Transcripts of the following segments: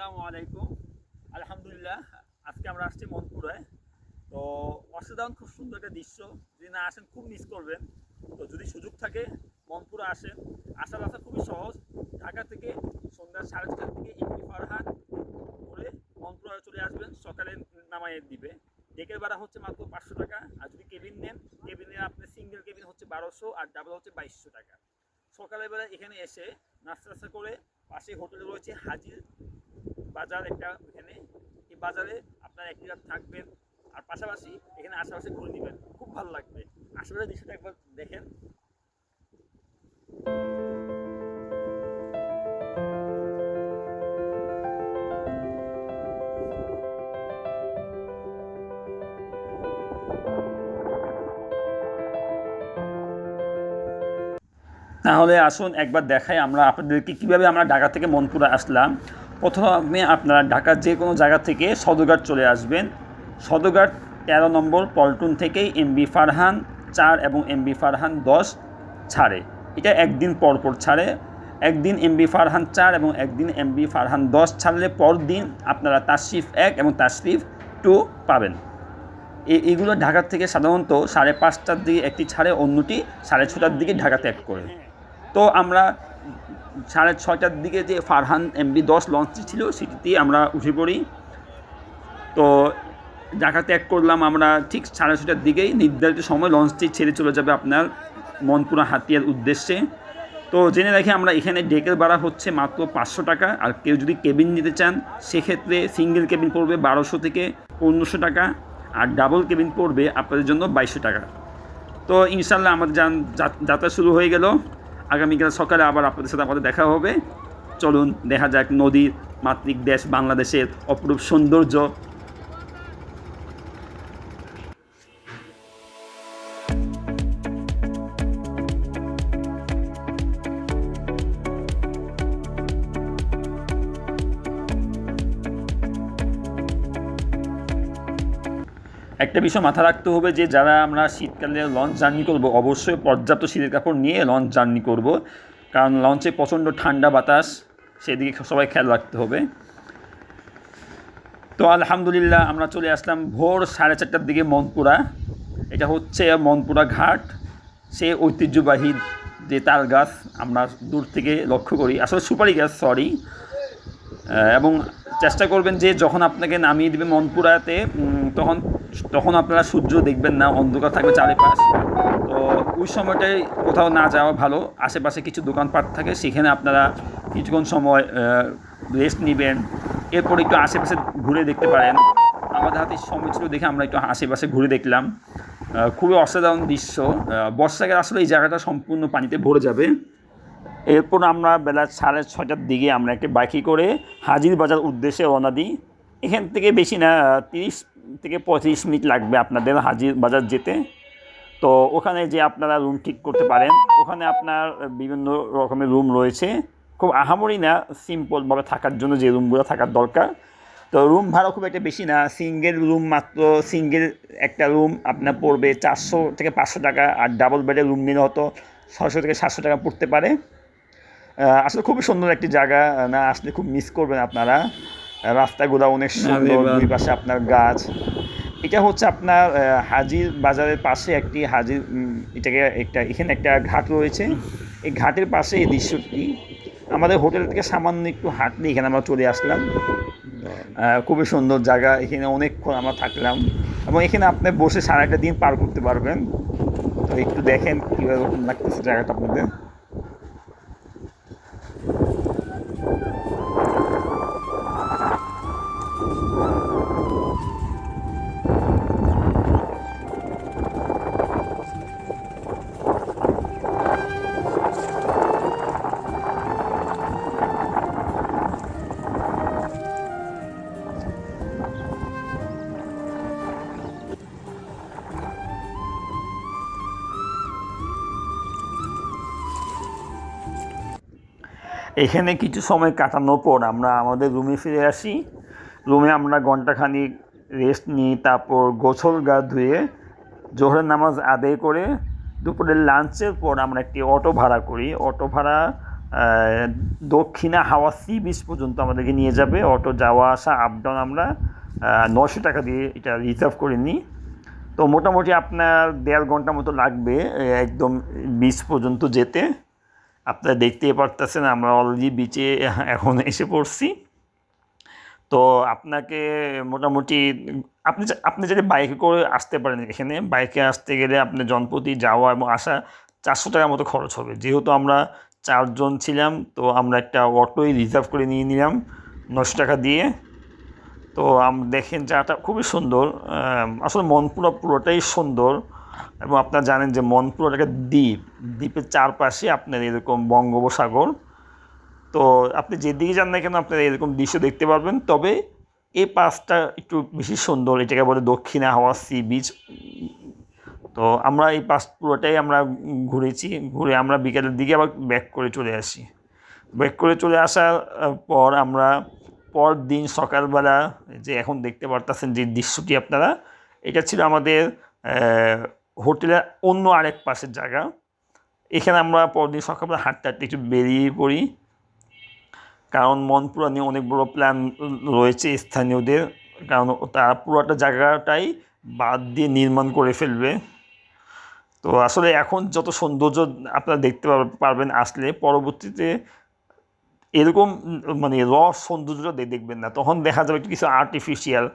আসসালামু আলাইকুম। আলহামদুলিল্লাহ, আজকে আমরা আসছি মনপুরায়। তো অসাধারণ, খুব সুন্দর একটা দৃশ্য। যদি না আসেন, খুব মিস করবেন। তো যদি সুযোগ থাকে, মনপুরা আসেন। আসার রাস্তা খুবই সহজ। ঢাকা থেকে সন্ধ্যা সাড়ে ছটার থেকে ইকরি ফারহান করে মনপুরা চলে আসবেন। সকালে নামাইয়ে দিবে। ডেকের ভাড়া হচ্ছে মাত্র পাঁচশো টাকা। আর যদি কেবিন নেন কেবিনে আপনি সিঙ্গেল কেবিন হচ্ছে বারোশো আর ডাবল হচ্ছে বাইশশো টাকা। সকালবেলা এখানে এসে নাস্তা নাস্তা করে পাশে হোটেল রয়েছে হাজির বাজার একটা এখানে এই বাজারে আপনার একটি রাত থাকবেন, আর পাশাপাশি এখানে আশেপাশে ঘুরে নেবেন। খুব ভালো লাগবে। আশেপাশে দৃশ্যটা একবার দেখেন। তাহলে আসুন একবার দেখাই আমরা আপনাদেরকে কীভাবে আমরা ঢাকা থেকে মনপুরা আসলাম। প্রথমে আপনারা ঢাকার যে কোনো জায়গা থেকে সদরঘাট চলে আসবেন। সদরঘাট তেরো নম্বর পল্টন থেকেই এমবি ফারহান চার এবং এমবি ফারহান দশ ছাড়ে। এটা একদিন পর পর ছাড়ে। একদিন এমবি ফারহান চার এবং একদিন এমবি ফারহান দশ ছাড়লে পর দিন আপনারা তাশরিফ এক এবং তাশরিফ টু পাবেন। এ- এগুলো ঢাকা থেকে সাধারণত সাড়ে পাঁচটার দিকে একটি ছাড়ে, অন্যটি সাড়ে ছটার দিকে ঢাকা ত্যাগ করে। তো আমরা সাড়ে ছটার দিকে যে ফারহান এমবি দশ লঞ্চটি ছিল, সেটিতেই আমরা উঠে পড়ি। তো ঢাকা ত্যাগ করলাম আমরা ঠিক সাড়ে ছটার দিকেই। নির্ধারিত সময় লঞ্চটি ছেড়ে চলে যাবে আপনার মনপুরা হাতিয়ার উদ্দেশ্যে। তো জেনে রাখি আমরা এখানে ডেকের ভাড়া হচ্ছে মাত্র পাঁচশো টাকা। আর কেউ যদি কেবিন নিতে চান, সেক্ষেত্রে সিঙ্গেল কেবিন পড়বে বারোশো থেকে পনেরোশো টাকা। আর ডাবল কেবিন পড়বে আপনাদের জন্য বাইশশো টাকা। তো ইনশাল্লাহ আমাদের যাত্রা শুরু হয়ে গেল। আগামীকাল সকালে আবার আপনাদের সাথে আমাদের দেখা হবে। চলুন, দেখা যাক নদীর মাতৃক দেশ বাংলাদেশের অপরূপ সৌন্দর্য একটা বিষয় মাথা রাখতে হবে যে যারা আমরা শীতকালে লঞ্চ জার্নি করব, অবশ্যই পর্যাপ্ত শীতের কাপড় নিয়ে লঞ্চ জার্নি করব। কারণ লঞ্চে প্রচণ্ড ঠান্ডা বাতাস, সেদিকে সবাই খেয়াল রাখতে হবে। তো আলহামদুলিল্লাহ আমরা চলে আসলাম ভোর সাড়ে চারটার দিকে মনপুরা। এটা হচ্ছে মনপুরা ঘাট। সে ঐতিহ্যবাহী যে তাল গাছ, আমরা দূর থেকে লক্ষ্য করি। আসলে সুপারি গাছ সরি এবং চেষ্টা করবেন যে যখন আপনাকে নামিয়ে দেবে মনপুরাতে তখন তখন আপনারা সূর্য দেখবেন না, অন্ধকার থাকবে চারিপাশ। তো ওই সময়টায় কোথাও না যাওয়া ভালো। আশেপাশে কিছু দোকানপাট থাকে, সেখানে আপনারা কিছুক্ষণ সময় রেস্ট নেবেন। এরপর একটু আশেপাশে ঘুরে দেখতে পারেন। আমাদের হাতে সময় ছিল দেখে আমরা একটু আশেপাশে ঘুরে দেখলাম। খুবই অসাধারণ দৃশ্য। বর্ষাকালে আসলে এই জায়গাটা সম্পূর্ণ পানিতে ভরে যাবে। এরপর আমরা বেলা সাড়ে ছটার দিকে আমরা একটি বাইকে করে হাজির বাজার উদ্দেশ্যে রওনা দিই। এখান থেকে বেশি না, তিরিশ থেকে পঁয়ত্রিশ মিনিট লাগবে আপনাদের হাজির বাজার যেতে। তো ওখানে যে আপনারা রুম ঠিক করতে পারেন, ওখানে আপনার বিভিন্ন রকমের রুম রয়েছে। খুব আহামরি না সিম্পলভাবে থাকার জন্য যে রুমগুলো থাকার দরকার। তো রুম ভাড়া খুব একটা বেশি না সিঙ্গেল রুম মাত্র সিঙ্গেল একটা রুম আপনার পড়বে চারশো থেকে পাঁচশো টাকা আর ডাবল বেডের রুম নিলে হয়তো ছশো থেকে সাতশো টাকা পড়তে পারে। আসলে খুবই সুন্দর একটি জায়গা, না আসলে খুব মিস করবেন আপনারা। রাস্তাগুলো অনেক সুন্দর দুই পাশে আপনার গাছ। এটা হচ্ছে আপনার হাজির বাজারের পাশে একটি হাজির এটাকে একটা এখানে একটা ঘাট রয়েছে। এই ঘাটের পাশে এই দৃশ্যটি। আমাদের হোটেল থেকে সামান্য একটু হাঁটলে এখানে আমরা চলে আসলাম। খুবই সুন্দর জায়গা। এখানে অনেকক্ষণ আমরা থাকলাম। এবং এখানে আপনি বসে সারা একটা দিন পার করতে পারবেন। তো একটু দেখেন কীভাবে লাগতেছে জায়গাটা আপনাদের। এখানে কিছু সময় কাটানোর পর আমরা আমাদের রুমে ফিরে আসি। রুমে আমরা ঘন্টাখানিক রেস্ট নিই তারপর গোছল গা ধুয়ে, জোহরের নামাজ আদায় করে দুপুরের লাঞ্চের পর আমরা একটি অটো ভাড়া করি। অটো ভাড়া দক্ষিণা হাওয়া সি বিচ পর্যন্ত আমাদেরকে নিয়ে যাবে। অটো যাওয়া আসা আপ ডাউন আমরা নশো টাকা দিয়ে এটা রিজার্ভ করে নিই। তো মোটামুটি আপনার দেড় ঘণ্টা মতো লাগবে একদম বিচ পর্যন্ত যেতে। আপনারা দেখতেই পারতেছেন, আমরা অলরেডি বিচে এখন এসে পড়ছি। তো আপনাকে মোটামুটি, আপনি আপনি যদি বাইকে করে আসতে পারেন এখানে বাইকে আসতে গেলে আপনি জনপ্রতি যাওয়া এবং আসা চারশো টাকার মতো খরচ হবে। যেহেতু আমরা চারজন ছিলাম, তো আমরা একটা অটোই রিজার্ভ করে নিয়ে নিলাম নশো টাকা দিয়ে। তো দেখেন জায়গাটা খুবই সুন্দর আসলে মনপুরা পুরোটাই সুন্দর। এবং আপনারা জানেন যে মনপুরা একটা দ্বীপ, দ্বীপের চারপাশে আপনার এরকম বঙ্গোপসাগর। তো আপনি যেদিকে যান না কেন আপনারা এরকম দৃশ্য দেখতে পারবেন। তবে এই পাশটা একটু বেশি সুন্দর, এটাকে বলে দক্ষিণা হাওয়া সি বিচ। তো আমরা এই পাশ পুরোটাই আমরা ঘুরেছি, ঘুরে আমরা বিকেলের দিকে আবার ব্যাক করে চলে আসি। ব্যাক করে চলে আসার পর আমরা পর দিন সকালবেলা যে এখন দেখতে পারতেছেন যে দৃশ্যটি আপনারা, এটা ছিল আমাদের হোটেলের অন্য আরেক পাশের জায়গা। এখানে আমরা পরদিন সকালবেলা হাঁটতে হাঁটতে একটু বেরিয়ে পড়ি। কারণ মনপুরা নিয়ে অনেক বড় প্ল্যান রয়েছে স্থানীয়দের। কারণ তারা পুরোটা জায়গাটাই বাদ দিয়ে নির্মাণ করে ফেলবে। তো আসলে এখন যত সৌন্দর্য আপনারা দেখতে পার- পারবেন আসলে পরবর্তীতে এরকম মানে র সৌন্দর্য দে- দেখবেন না। তখন দেখা যাবে কিছু আর্টিফিশিয়াল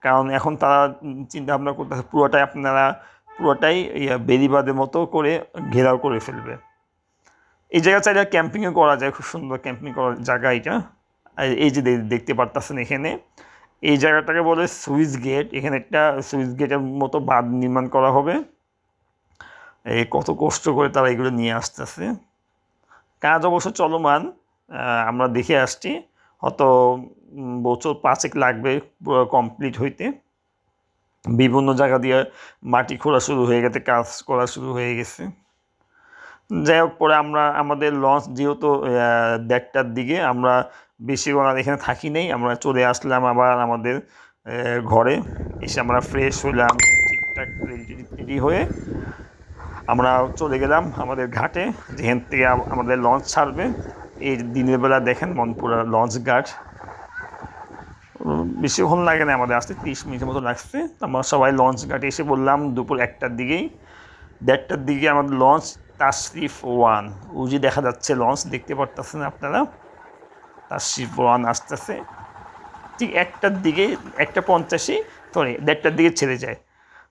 কারণ এখন তারা চিন্তা ভাবনা পুরোটাই আপনারা পুরোটাই বেরিবাদের মতো করে ঘেরাও করে ফেলবে। এই জায়গা চাইলে ক্যাম্পিংও করা যায়, খুব সুন্দর ক্যাম্পিং করার জায়গা এটা। এই যে দেখতে পারতেছেন এখানে। এই জায়গাটাকে বলে সুইচ গেট। এখানে একটা সুইচ গেটের মতো বাঁধ নির্মাণ করা হবে। এই কত কষ্ট করে তারা এগুলো নিয়ে আসতেছে। কাজ অবশ্য চলমান আমরা দেখে আসছি। হয়তো বছর পাঁচেক লাগবে কমপ্লিট হইতে। বিভিন্ন জায়গা দিয়ে মাটি খোঁড়া শুরু হয়ে গেছে, কাজ করা শুরু হয়ে গেছে। যাই হোক, পরে আমরা, আমাদের লঞ্চ যেহেতু দেড়টার দিকে, আমরা বেশিক্ষণ আর এখানে থাকি নেই, আমরা চলে আসলাম আবার আমাদের ঘরে। এসে আমরা ফ্রেশ হইলাম, ঠিকঠাক রেডি হয়ে আমরা চলে গেলাম আমাদের ঘাটে, যেখান থেকে আমাদের লঞ্চ ছাড়বে। এই দিনের বেলা দেখেন মনপুরা লঞ্চ ঘাট বেশিক্ষণ লাগে না, আমাদের আসতে তিরিশ মিনিটের মতো লাগছে। আমরা সবাই লঞ্চ ঘাটে এসে বললাম, দুপুর একটার দিকেই। দেড়টার দিকে আমাদের লঞ্চ তাশরিফ ওয়ান উজি দেখা যাচ্ছে লঞ্চ দেখতে পারতেছেন আপনারা? তাশরিফ ওয়ান আসতেছে। ঠিক একটার দিকে, একটা পঞ্চাশে সরি দেড়টার দিকে ছেড়ে যায়।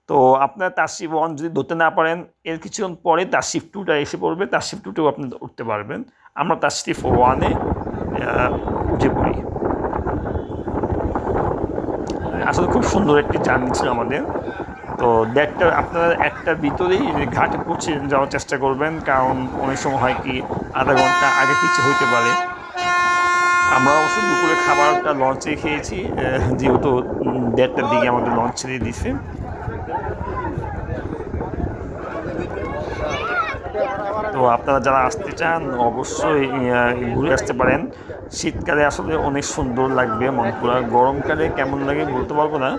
তো আপনার তাশরিফ ওয়ান যদি ধরতে না পারেন, এর কিছুক্ষণ পরে তাশরিফ টুটা এসে পড়বে। তাশরিফ টুটেও আপনি উঠতে পারবেন। আমরা তাশরিফ ওয়ানে উঠে পড়ি। আসলে খুব সুন্দর একটি জার্নি ছিল আমাদের। তো দেড়টা আপনারা একটার ভিতরেই ঘাটে পৌঁছে যাওয়ার চেষ্টা করবেন, কারণ অনেক সময় হয় কি, আধা ঘণ্টা আগে পিছিয়ে হইতে পারে। আমরা অবশ্য দুপুরে খাবারটা লঞ্চে খেয়েছি যেহেতু দেড়টার দিকে আমাদের লঞ্চ ছেড়ে দিছে তো আপনারা যারা আসতে চান, অবশ্যই ঘুরে আসতে পারেন। শীতকালে আসলে অনেক সুন্দর লাগবে মনপুরা। গরমকালে কেমন লাগে বলতে পারব না।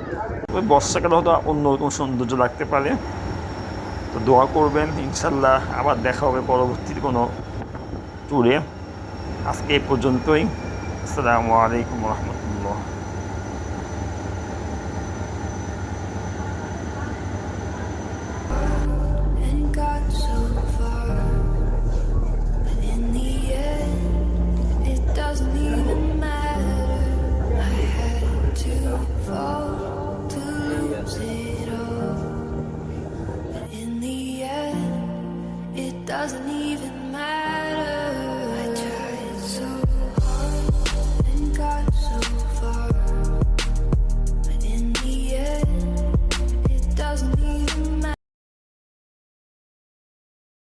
তবে বর্ষাকালে হয়তো অন্য রকম সৌন্দর্য লাগতে পারে। তো দোয়া করবেন, ইনশাল্লাহ আবার দেখা হবে পরবর্তী কোনো ট্যুরে আজকে এই পর্যন্তই। আসসালামু আলাইকুম রহমতুল্লাহ so doesn't need